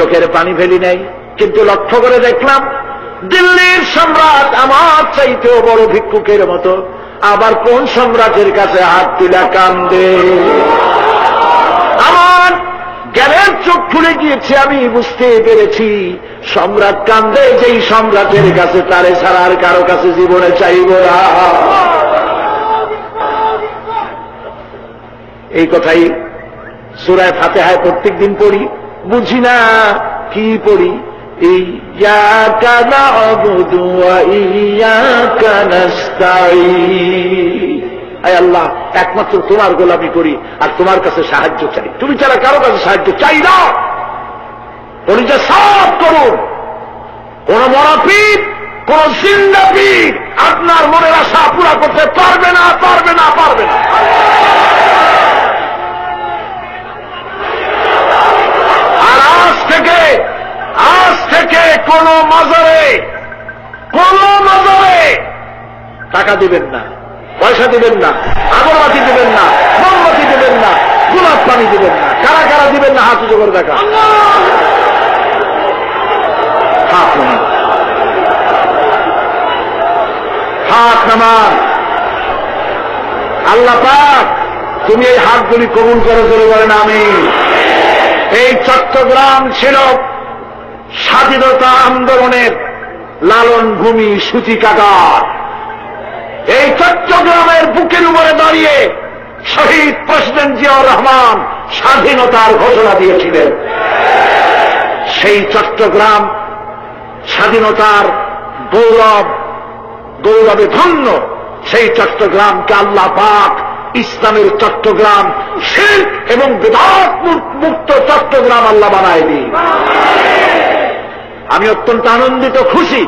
চোখের পানি ফেলি নাই। কিন্তু লক্ষ্য করে দেখলাম, দিল্লির সম্রাট আমার চাইতেও বড় ভিক্ষুকের মতো। আবার কোন সম্রাটের কাছে হাত তুলা কান্দে? আমার জ্ঞানের চোখ খুলে গিয়েছে, আমি বুঝতে পেরেছি। সম্রাট কান্দে, যেই সম্রাটের কাছে তারে ছাড়া আর কারও কাছে জীবনে চাইব না। এই কথাই সুরায় ফাতেহায় প্রত্যেক দিন পড়ি। বুঝি না কি পড়ি? আল্লাহ, একমাত্র তোমার গোলামি করি আর তোমার কাছে সাহায্য চাই। তুমি ছাড়া কারও কাছে সাহায্য চাই না। যে সব করুন। কোন মরাপিত কোন জিন্দাপিত কোন মাজারে কোন মাজারে টাকা দিবেন না, পয়সা দিবেন না, আগরবাতি দিবেন না, মোমবাতি দিবেন না, গোলাপ পানি দিবেন না, কারা কারা দিবেন না, হাত করে দেখা। হাত হাত নামান। আল্লাহ পাক, তুমি এই হাতগুলি কবুল করে চলে বলেন আমি এই চট্টগ্রাম ছিল স্বাধীনতা আন্দোলনের লালন ভূমি সূচিকাগার। এই চট্টগ্রামের বুকের উপরে দাঁড়িয়ে শহীদ প্রেসিডেন্ট জিয়াউর রহমান স্বাধীনতার ঘোষণা দিয়েছিলেন। সেই চট্টগ্রাম স্বাধীনতার গৌরব, গৌরবে ধন্য সেই চট্টগ্রামকে আল্লাহ পাক ইসলামের চট্টগ্রাম শিল্প এবং বিধাত মুক্ত চট্টগ্রাম আল্লাহ বানায় আমি অত্যন্ত আনন্দিত খুশি।